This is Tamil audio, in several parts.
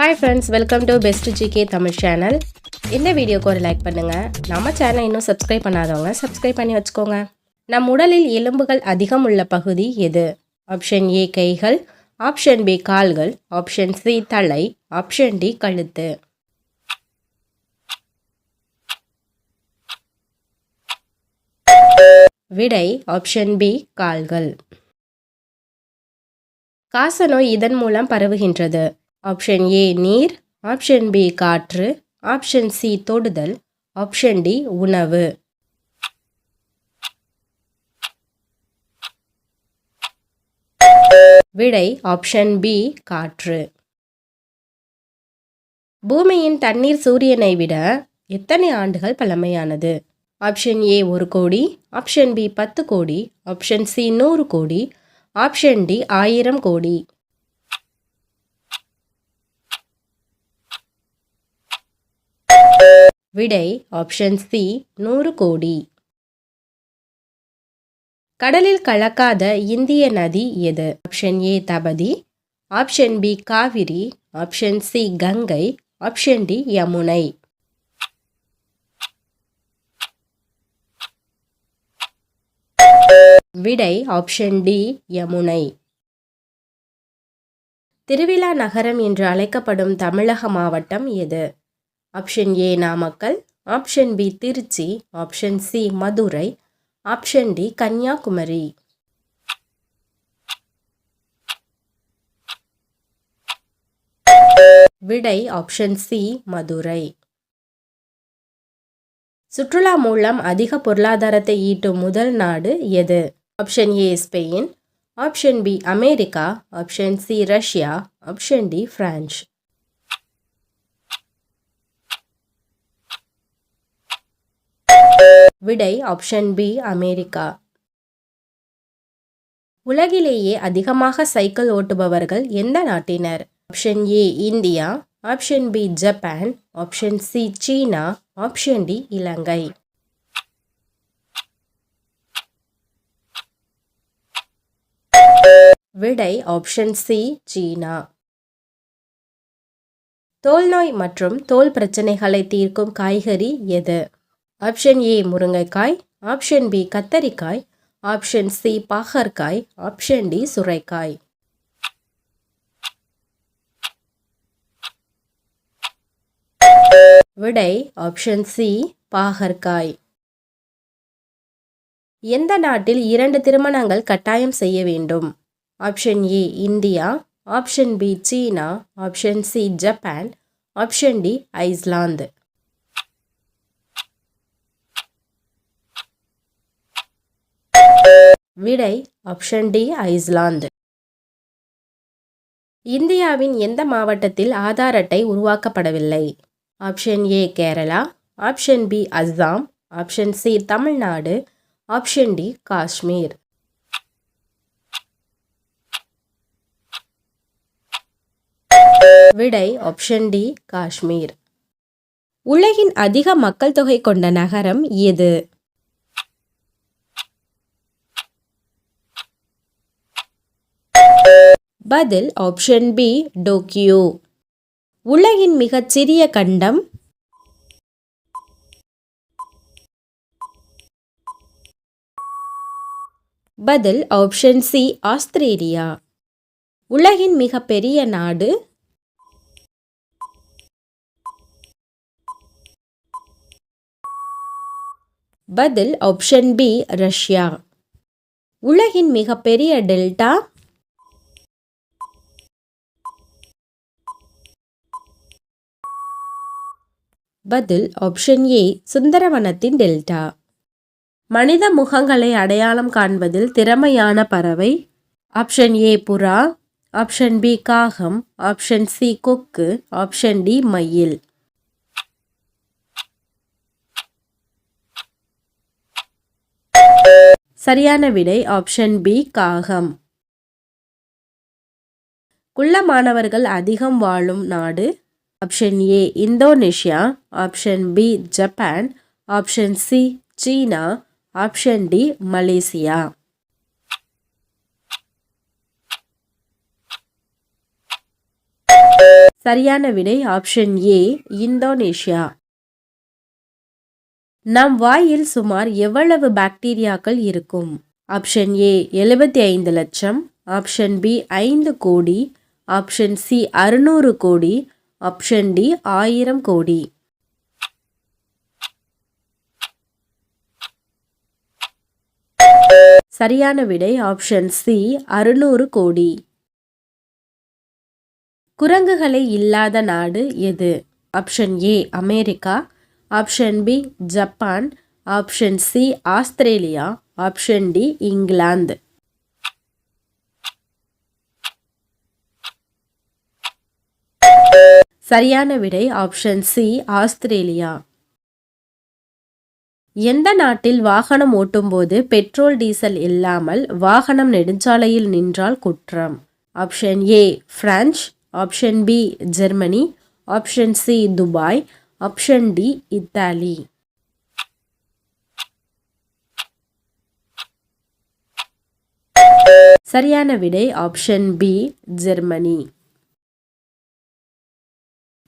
Hi friends welcome to best GK Tamil channel இந்த வீடியோக்கு ஒரு லைக் பண்ணுங்கள் நம்ம சேனல் இன்னும் சப்ஸ்கிரைப் பண்ணாதவங்க சப்ஸ்கிரைப் பண்ணி வச்சுக்கோங்க. நம் உடலில் எலும்புகள் அதிகம் உள்ள பகுதி எது? ஆப்ஷன் ஏ கைகள். ஆப்ஷன் பி கால்கள். ஆப்ஷன் சி தலை. ஆப்ஷன் டி கழுத்து. விடை ஆப்ஷன் பி கால்கள். காசநோய் இதன் மூலம் பரவுகின்றது. ஆப்ஷன் ஏ நீர் ஆப்ஷன் பி காற்று ஆப்ஷன் சி தொடுதல் ஆப்ஷன் டி உணவு. விடை ஆப்ஷன் பி காற்று. பூமியின் தண்ணீர் சூரியனை விட எத்தனை ஆண்டுகள் பழமையானது? ஆப்ஷன் ஏ ஒரு கோடி ஆப்ஷன் பி பத்து கோடி ஆப்ஷன் சி நூறு கோடி ஆப்ஷன் டி ஆயிரம் கோடி. விடை ஆப்ஷன் சி நூறு கோடி. கடலில் கலக்காத இந்திய நதி எது? Option A Tapti. Option B Kaveri. Option C Ganga. Option D Yamuna. விடை ஆப்ஷன் டி யமுனை. திருவிழா நகரம் என்று அழைக்கப்படும் தமிழக மாவட்டம் எது? Option A Namakkal option B Trichy option C Madurai option D Kanyakumari. விடை ஆப்ஷன் சி மதுரை. சுற்றுலா மூலம் அதிக பொருளாதாரத்தை ஈட்டும் முதல் நாடு எது? Option A Spain option B America option C Russia option D France. விடை ஆப்ஷன் பி அமெரிக்கா. உலகிலேயே அதிகமாக சைக்கிள் ஓட்டுபவர்கள் எந்த நாட்டினர்? Option A India. Option B Japan. Option C China. Option D Ilangai. விடை ஆப்ஷன் சி சீனா. தோல்நோய் மற்றும் தோல் பிரச்சனைகளை தீர்க்கும் காய்கறி எது? ஆப்ஷன் ஏ முருங்கைக்காய். ஆப்ஷன் பி கத்தரிக்காய். ஆப்ஷன் சி பாகற்காய். ஆப்ஷன் டி சுரைக்காய். விடை ஆப்ஷன் சி பாகற்காய். எந்த நாட்டில் இரண்டு திருமணங்கள் கட்டாயம் செய்ய வேண்டும்? Option A India. Option B China. Option C Japan. Option D Iceland. விடை ஆப்ஷன் டி ஐஸ்லாந்து. இந்தியாவின் எந்த மாவட்டத்தில் ஆதார் அட்டை உருவாக்கப்படவில்லை? Option A Kerala. Option B Assam. Option C Tamil Nadu. Option D Kashmir. விடை ஆப்ஷன் டி காஷ்மீர். உலகின் அதிக மக்கள் தொகை கொண்ட நகரம் எது? பதில் ஆப்ஷன் பி டோக்கியோ. உலகின் மிகச்சிறிய கண்டம். பதில் ஆப்ஷன் சி ஆஸ்திரேலியா. உலகின் மிகப்பெரிய நாடு. பதில் ஆப்ஷன் பி ரஷ்யா. உலகின் மிகப்பெரிய டெல்டா. பதில் ஆப்ஷன் ஏ சுந்தரவனத்தின் டெல்டா மனித முகங்களை அடையாளம் காண்பதில் திறமையான பறவை. ஆப்ஷன் ஏ புறா. ஆப்ஷன் பி காகம். ஆப்ஷன் சி கொக்கு. ஆப்ஷன் டி மயில். சரியான விடை ஆப்ஷன் பி காகம். குள்ள மாணவர்கள் அதிகம் வாழும் நாடு. Option A Indonesia option B Japan option C China option D Malaysia. சரியான விடை ஆப்ஷன் ஏ இந்தோனேஷியா. நம் வாயில் சுமார் எவ்வளவு பாக்டீரியாக்கள் இருக்கும்? ஆப்ஷன் ஏ எழுபத்தி ஐந்து லட்சம் ஆப்ஷன் பி ஐந்து கோடி ஆப்ஷன் சி அறுநூறு கோடி ஆப்ஷன் டி ஆயிரம் கோடி. சரியான விடை ஆப்ஷன் சி அறுநூறு கோடி. குரங்குகளை இல்லாத நாடு எது? Option A America. Option B Japan. Option C Australia. Option D England. சரியான விடை ஆப்ஷன் சி ஆஸ்திரேலியா. எந்த நாட்டில் வாகனம் ஓட்டும்போது பெட்ரோல் டீசல் இல்லாமல் வாகனம் நெடுஞ்சாலையில் நின்றால் குற்றம்? Option A France option B Germany option C Dubai option D Italy சரியான விடை ஆப்ஷன் பி ஜெர்மனி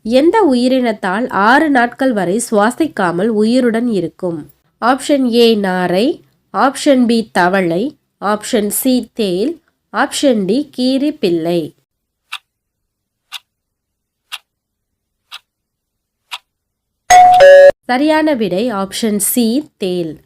எந்த உயிரினத்தால் ஆறு நாட்கள் வரை சுவாசிக்காமல் உயிருடன் இருக்கும்? ஆப்ஷன் ஏ நாரை. ஆப்ஷன் பி தவளை. ஆப்ஷன் சி தேல். ஆப்ஷன் டி கீரி பிள்ளை. சரியான விடை ஆப்ஷன் சி தேல்.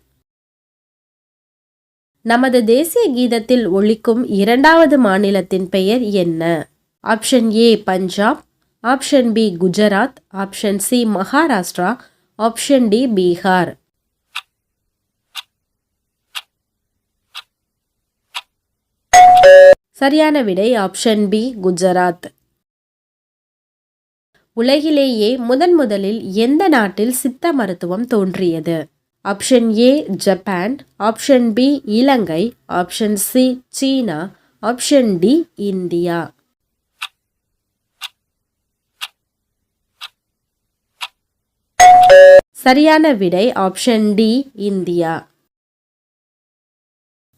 நமது தேசிய கீதத்தில் ஒழிக்கும் இரண்டாவது மாநிலத்தின் பெயர் என்ன? Option A Punjab. Option B Gujarat option C Maharashtra option D Bihar. சரியான விடை ஆப்ஷன் பி குஜராத். உலகிலேயே முதன் முதலில் எந்த நாட்டில் சித்த மருத்துவம் தோன்றியது? Option A Japan option B Ilangai option C China option D India. சரியான விடை ஆப்ஷன் டி இந்தியா.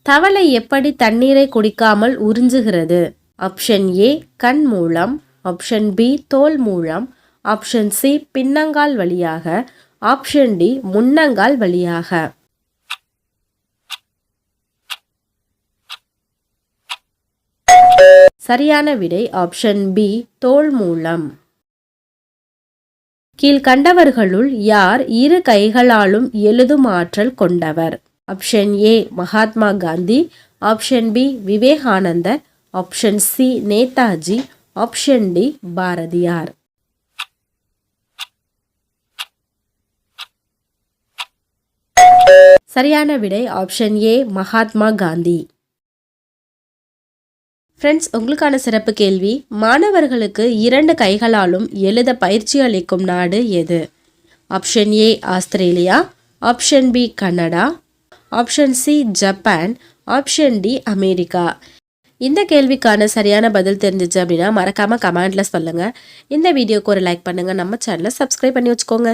தவளை எப்படி தண்ணீரை குடிக்காமல் உறிஞ்சுகிறது? ஆப்ஷன் ஏ கண் மூலம். ஆப்ஷன் பி தோல் மூலம். ஆப்ஷன் சி பின்னங்கால் வழியாக. ஆப்ஷன் டி முன்னங்கால் வழியாக. சரியான விடை ஆப்ஷன் பி தோல் மூலம். கீழ்கண்டவர்களுள் யார் இரு கைகளாலும் எழுதும் ஆற்றல் கொண்டவர்? Option A Mahatma Gandhi. Option B Vivekanandar. Option C Netaji. Option D Bharathiyar. சரியான விடை option A Mahatma Gandhi. Friends உங்களுக்கான சிறப்பு கேள்வி மாணவர்களுக்கு இரண்டு கைகளாலும் எழுத பயிற்சி அளிக்கும் நாடு எது? Option A Australia. Option B Canada. Option C Japan. Option D America. இந்த கேள்விக்கான சரியான பதில் தெரிஞ்சிச்சு அப்படின்னா மறக்காமல் கமெண்டில் சொல்லுங்கள் இந்த வீடியோக்கு ஒரு லைக் பண்ணுங்கள் நம்ம சேனலை சப்ஸ்கிரைப் பண்ணி வச்சுக்கோங்க.